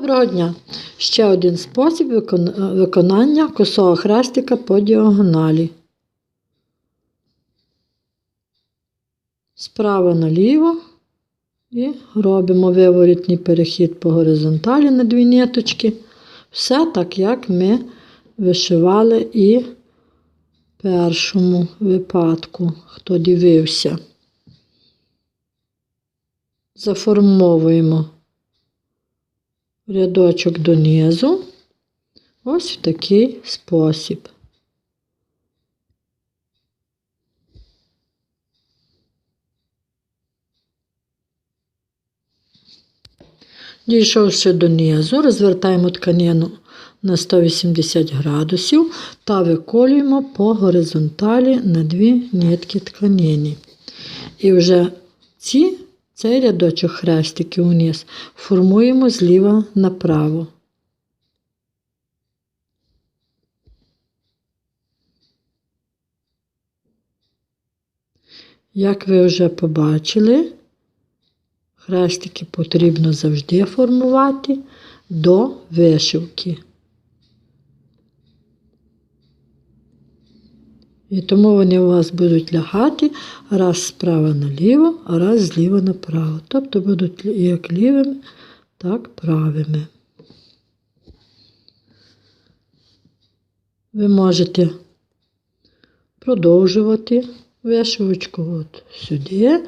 Доброго дня! Ще один спосіб виконання косого хрестика по діагоналі. Справа наліво і робимо виворітний перехід по горизонталі на дві ниточки. Все так, як ми вишивали і в першому випадку, хто дивився. Заформовуємо рядочок донизу. Ось в такий спосіб. Дійшовши донизу, розвертаємо тканину на 180 градусів та виколюємо по горизонталі на дві нитки тканини. І вже ці, цей рядочок хрестиків униз формуємо зліва направо. Як ви вже побачили, хрестики потрібно завжди формувати до вишивки. І тому вони у вас будуть лягати раз справа наліво, а раз зліва направо. Тобто будуть як лівими, так правими. Ви можете продовжувати вишивочку от сюди.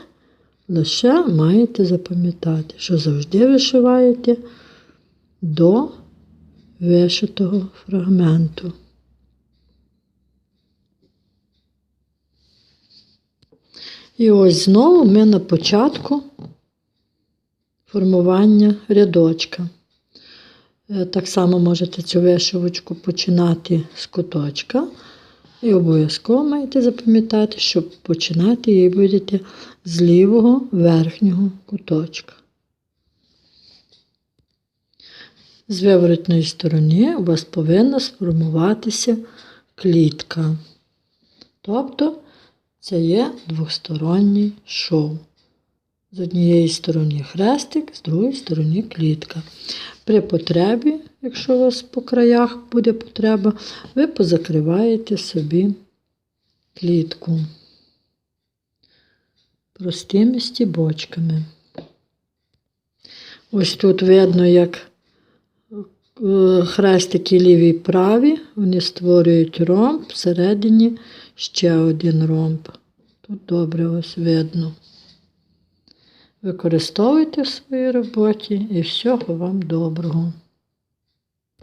Лише маєте запам'ятати, що завжди вишиваєте до вишитого фрагменту. І ось знову ми на початку формування рядочка. Е, Так само можете цю вишивочку починати з куточка. І обов'язково маєте запам'ятати, що починати її будете з лівого верхнього куточка. З виворотної сторони у вас повинна сформуватися клітка. Тобто це є двосторонній шов. З однієї сторони хрестик, з другої сторони клітка. При потребі, якщо у вас по краях буде потреба, ви позакриваєте собі клітку простими стібочками. Ось тут видно, як хрестики ліві і праві, вони створюють ромб, всередині ще один ромб. Тут добре ось видно. Використовуйте в своїй роботі і всього вам доброго.